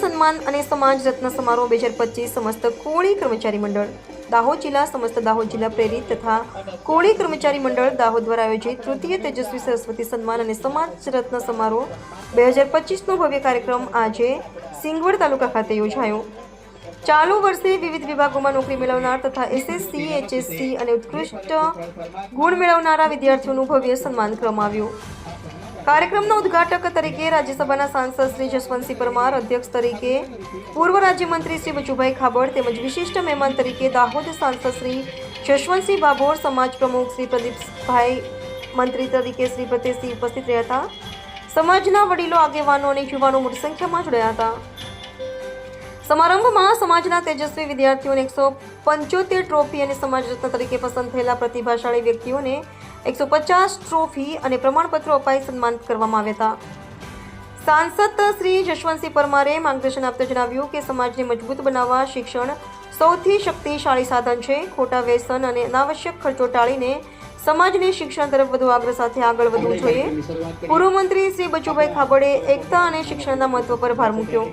સન્માન અને સમાજ રત્ન સમારોહ બે હજાર પચીસ સમસ્ત કોળી કર્મચારી મંડળ, દાહોદ જિલ્લા, સમસ્ત દાહોદ જિલ્લા પ્રેરિત તથા કોળી કર્મચારી મંડળ દાહોદ દ્વારા આયોજિત તૃતીય તેજસ્વી, સરસ્વતી સન્માન અને સમાજ રત્ન સમારોહ બે હજાર પચીસનો ભવ્ય કાર્યક્રમ આજે સિંગવડ તાલુકા ખાતે યોજાયો. ચાલુ વર્ષે વિવિધ વિભાગોમાં નોકરી મેળવનાર તથા એસએસસી, એચએસસી અને ઉત્કૃષ્ટ ગુણ મેળવનારા વિદ્યાર્થીઓનું ભવ્ય સન્માન કરવામાં આવ્યું. કાર્યક્રમના ઉદ્ઘાટક તરીકે રાજ્યસભાના સાંસદ શ્રી જસવંતસિંહ પરમાર, અધ્યક્ષ તરીકે પૂર્વ રાજ્યમંત્રી શ્રી બચુભાઈ ખાબડ તેમજ વિશિષ્ટ મહેમાન તરીકે દાહોદ સાંસદ શ્રી જશવંતસિંહ ભાભોર સમાજ પ્રમુખ શ્રી પ્રદીપભાઈ, મંત્રી તરીકે શ્રી ફતેહસિંહ ઉપસ્થિત રહ્યા હતા. સમાજના વડીલો, આગેવાનો અને યુવાનો મોટી સંખ્યામાં જોડાયા હતા. સમારંભમાં સમાજના તેજસ્વી વિદ્યાર્થીઓને એકસો પંચોતેર ટ્રોફી અને સમાજ રત્ન તરીકે પસંદ થયેલા પ્રતિભાશાળી વ્યક્તિઓને એકસો પચાસ ટ્રોફી અને પ્રમાણપત્રો અપાઈ સન્માનિત કરવામાં આવ્યા હતા. સાંસદ શ્રી જશવંતસિંહ પરમારે માર્ગદર્શન આપતા જણાવ્યું કે સમાજને મજબૂત બનાવવા શિક્ષણ સૌથી શક્તિશાળી સાધન છે. ખોટા વ્યસન અને અનાવશ્યક ખર્ચો ટાળીને સમાજને શિક્ષણ તરફ વધુ આગ્રહ સાથે આગળ વધવું જોઈએ. પૂર્વ મંત્રી શ્રી બચુભાઈ ખાબડે એકતા અને શિક્ષણના મહત્વ પર ભાર મૂક્યો.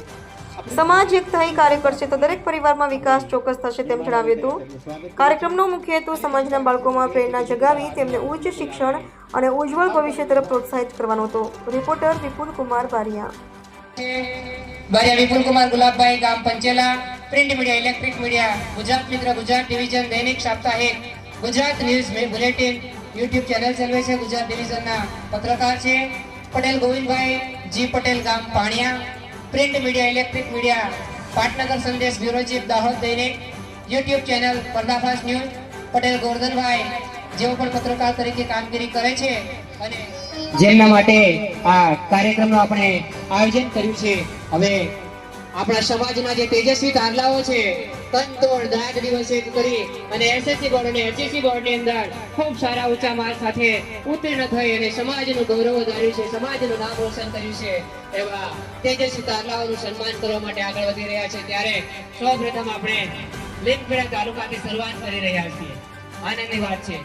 સમાજ એક થઈ કાર્ય કરશે તો દરેક પરિવારમાં વિકાસ ચોક્કસ થશે તેમ જણાવ્યું હતું. કાર્યક્રમનો મુખ્ય હેતુ સમાજના બાળકોમાં પ્રેરણા જગાવી, તેમને ઉચ્ચ શિક્ષણ અને ઉજ્જવળ ભવિષ્ય તરફ પ્રોત્સાહિત કરવાનો હતો. રિપોર્ટર વિપુલ કુમાર બારિયા. બારિયા વિપુલ કુમાર ગુલાબભાઈ, ગામ Panchela, print media, electric media, Gujarat Mitra, Gujarat division, દૈનિક સાપ્તાહિક Gujarat news bulletin, YouTube channel ચલાવે છે. ગુજરાત ડિવિઝનના પત્રકાર છે. પટેલ ગોવિંદભાઈ, જી પટેલ, ગામ Paniya. Print media, electric media, Patnagar Sandesh bureau chief Dahod દૈનિક YouTube channel Pardafash news, Patel Gordhanbhai જેઓ પણ પત્રકાર તરીકે કામગીરી કરે છે અને જેમના માટે આ કાર્યક્રમનું આપણે આયોજન કર્યું છે. હવે આપણા સમાજના જે તેજસ્વી તારલાઓ છે, તનતોડ દાગ દિવસે કરી અને એસએસસી બોર્ડ અને એચએસસી બોર્ડની અંદર ખૂબ સારા ઊંચા માર્ક સાથે ઉત્તીર્ણ થઈ અને સમાજનું ગૌરવ વધાર્યું છે, સમાજનું નામ રોશન કર્યું છે, એવા તેજસ્વી તારલાઓનું સન્માન કરવા માટે આગળ વધી રહ્યા છે. ત્યારે સૌપ્રથમ આપણે લીમખેડા તાલુકાથી શરૂઆત કરી રહ્યા છીએ. આનંદની વાત છે.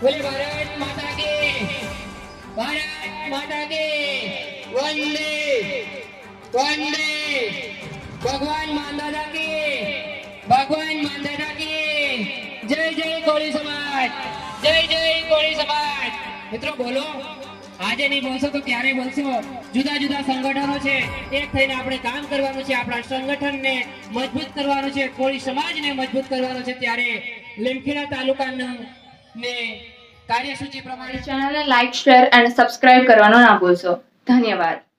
બોલે ભારત માતા કે, ભારત માતા કે, વંદે વંદે ભગવાન માંદાદા કી, ભગવાન માંદાદા કી. જય જય કોળી સમાજ, જય જય કોળી સમાજ. મિત્રો બોલો, આજે નહીં બોલશો તો ક્યારે બોલશો. જુદા જુદા સંગઠનો છે, એક થઈને આપણે કામ કરવાનું છે, આપણા સંગઠનને મજબૂત કરવાનું છે, કોળી સમાજને મજબૂત કરવાનો છે, ત્યારે લીમખેડા તાલુકાનું ને કાર્યસૂચિ પ્રમાણે ચેનલને લાઈક શેર અને સબસ્ક્રાઇબ કરવાનો ના ભૂલશો. ધન્યવાદ.